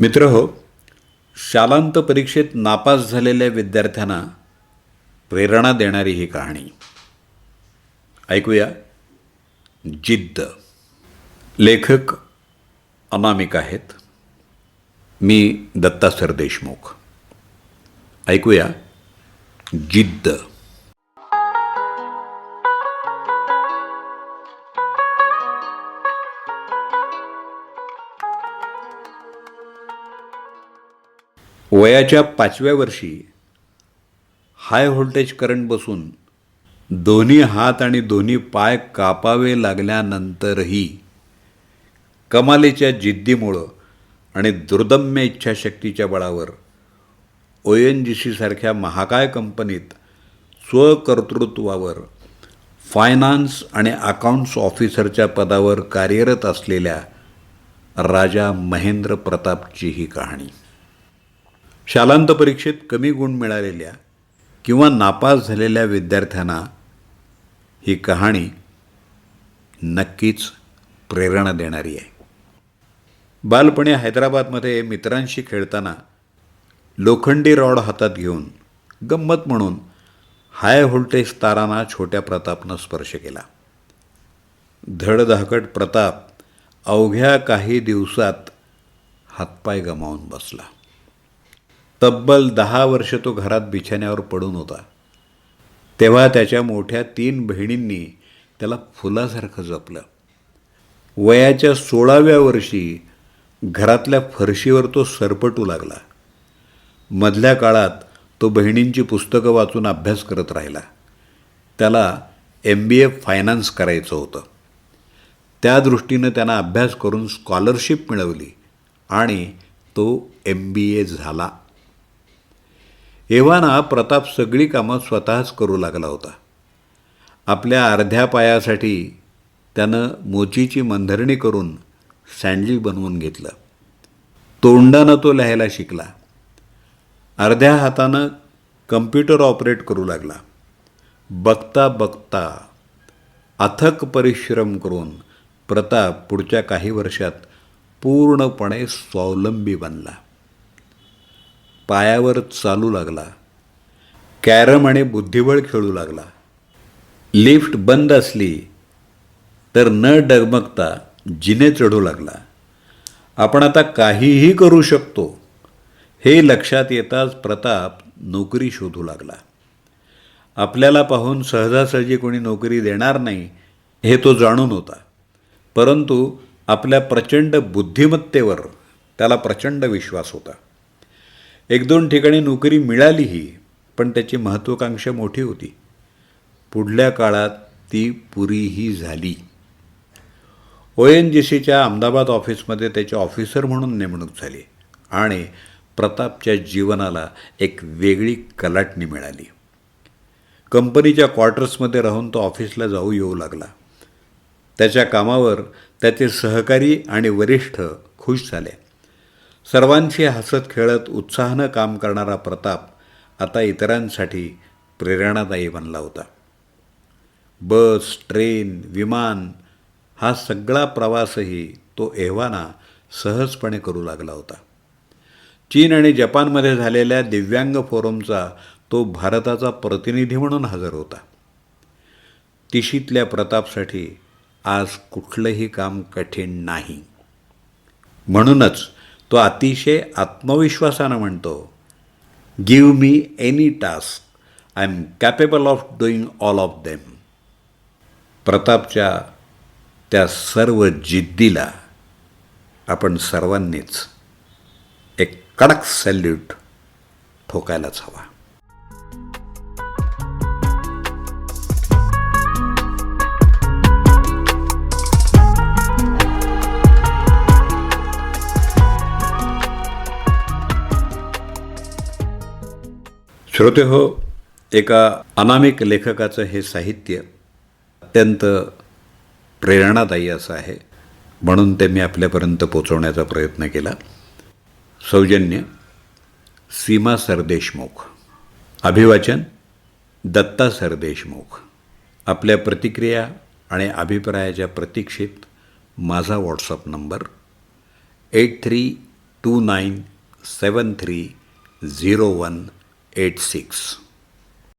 मित्र हो शालांत परीक्षेत नापास झालेल्या विद्यार्थ्यांना प्रेरणा देणारी ही कहाणी. ऐकूया. जिद्द. लेखक अनामिक आहेत. मी दत्ता सर देशमुख. ऐकूया. जिद्द. वयाच्या पाचव्या वर्षी हाय व्होल्टेज करंट बसून दोन्ही हात आणि दोन्ही पाय कापावे लागल्यानंतरही कमालीच्या जिद्दीमुळं आणि दुर्दम्य इच्छाशक्तीच्या बळावर ओ एन जी सीसारख्या महाकाय कंपनीत स्वकर्तृत्वावर फायनान्स आणि अकाउंट्स ऑफिसरच्या पदावर कार्यरत असलेल्या राजा महेंद्र प्रतापची ही कहाणी. शालांत परीक्षेत कमी गुण मिळालेल्या किंवा नापास झालेल्या विद्यार्थ्यांना ही कहाणी नक्कीच प्रेरणा देणारी आहे. बालपणी हैदराबादमध्ये मित्रांशी खेळताना लोखंडी रॉड हातात घेऊन गंमत म्हणून हाय व्होल्टेज तारांना छोट्या प्रतापनं स्पर्श केला. धडधाकट प्रताप अवघ्या काही दिवसात हातपाय गमावून बसला. तब्बल दहा वर्ष तो घरात बिछाण्यावर पडून होता. तेव्हा त्याच्या मोठ्या तीन बहिणींनी त्याला फुलासारखं जपलं. वयाच्या सोळाव्या वर्षी घरातल्या फरशीवर तो सरपटू लागला. मधल्या काळात तो बहिणींची पुस्तकं वाचून अभ्यास करत राहिला. त्याला एम बी ए फायनान्स करायचं होतं. त्या दृष्टीनं त्यांना अभ्यास करून स्कॉलरशिप मिळवली आणि तो एम बी ए झाला. एव्हाना प्रताप सगळी कामं स्वतःच करू लागला होता. आपल्या अर्ध्या पायासाठी त्यानं मोचीची मंधरणी करून सँडल बनवून घेतलं. तोंडानं तो लिहायला शिकला. अर्ध्या हातानं कम्प्युटर ऑपरेट करू लागला. बघता बघता अथक परिश्रम करून प्रताप पुढच्या काही वर्षात पूर्णपणे स्वावलंबी बनला. पायावर चालू लागला. कॅरम आणि बुद्धिबळ खेळू लागला. लिफ्ट बंद असली तर न डगमगता जिने चढू लागला. आपण आता काहीही करू शकतो. हे लक्षात येताच प्रताप नोकरी शोधू लागला. आपल्याला पाहून सहजासहजी कोणी नोकरी देणार नाही हे तो जाणून होता. परंतु आपल्या प्रचंड बुद्धिमत्तेवर त्याला प्रचंड विश्वास होता. एक दोन ठिकाणी नोकरी मिळालीही पण त्याची महत्त्वाकांक्षा मोठी होती. पुढल्या काळात ती पुरीही झाली. ओ एन जी सीच्या अहमदाबाद ऑफिसमध्ये त्याचे ऑफिसर म्हणून नेमणूक झाली आणि प्रतापच्या जीवनाला एक वेगळी कलाटणी मिळाली. कंपनीच्या क्वार्टर्समध्ये राहून तो ऑफिसला जाऊ येऊ लागला. त्याच्या कामावर त्याचे सहकारी आणि वरिष्ठ खुश झाले. सर्वांशी हसत खेळत उत्साहानं काम करणारा प्रताप आता इतरांसाठी प्रेरणादायी बनला होता. बस ट्रेन विमान हा सगळा प्रवासही तो एव्हाना सहजपणे करू लागला होता. चीन आणि जपानमध्ये झालेल्या दिव्यांग फोरमचा तो भारताचा प्रतिनिधी म्हणून हजर होता. तिशीतल्या प्रतापसाठी आज कुठलंही काम कठीण नाही. म्हणूनच तो अतिशय आत्मविश्वासानं म्हणतो give me any task I am capable of doing all of them प्रतापच्या त्या सर्व जिद्दीला आपण सर्वांनीच एक कडक सॅल्यूट ठोकायलाच हवा. श्रोते हो एका अनामिक लेखकाचं हे साहित्य अत्यंत प्रेरणादायी असं आहे. म्हणून ते मी आपल्यापर्यंत पोचवण्याचा प्रयत्न केला. सौजन्य सीमा सरदेशमुख. अभिवाचन दत्ता सरदेशमुख. आपल्या प्रतिक्रिया आणि अभिप्रायाच्या प्रतीक्षेत माझा WhatsApp number eight three two nine seven three zero one eight six